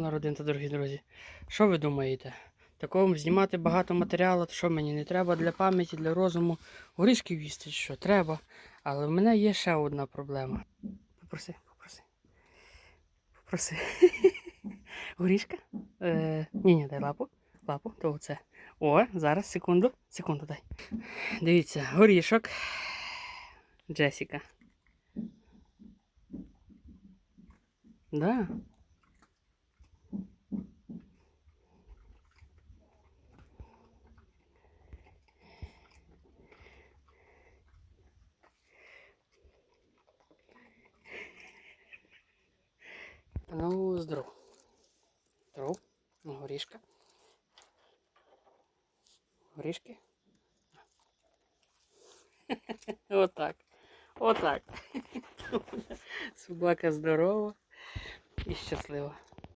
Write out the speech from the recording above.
Родинка, дорогі друзі. Що ви думаєте? Такому знімати багато матеріалу, що мені не треба для пам'яті, для розуму. Горішків їсти, що треба. Але в мене є ще одна проблема. Попроси, попроси. Попроси. Горішка? Е, ні, ні, дай лапу. Лапу, то оце. О, зараз, секунду, секунду дай. Дивіться, горішок. Джесіка. Да. Ну, здоров. Здоров. Ну, горішка. Горішки. Отак. Отак. Собака здорова і щаслива.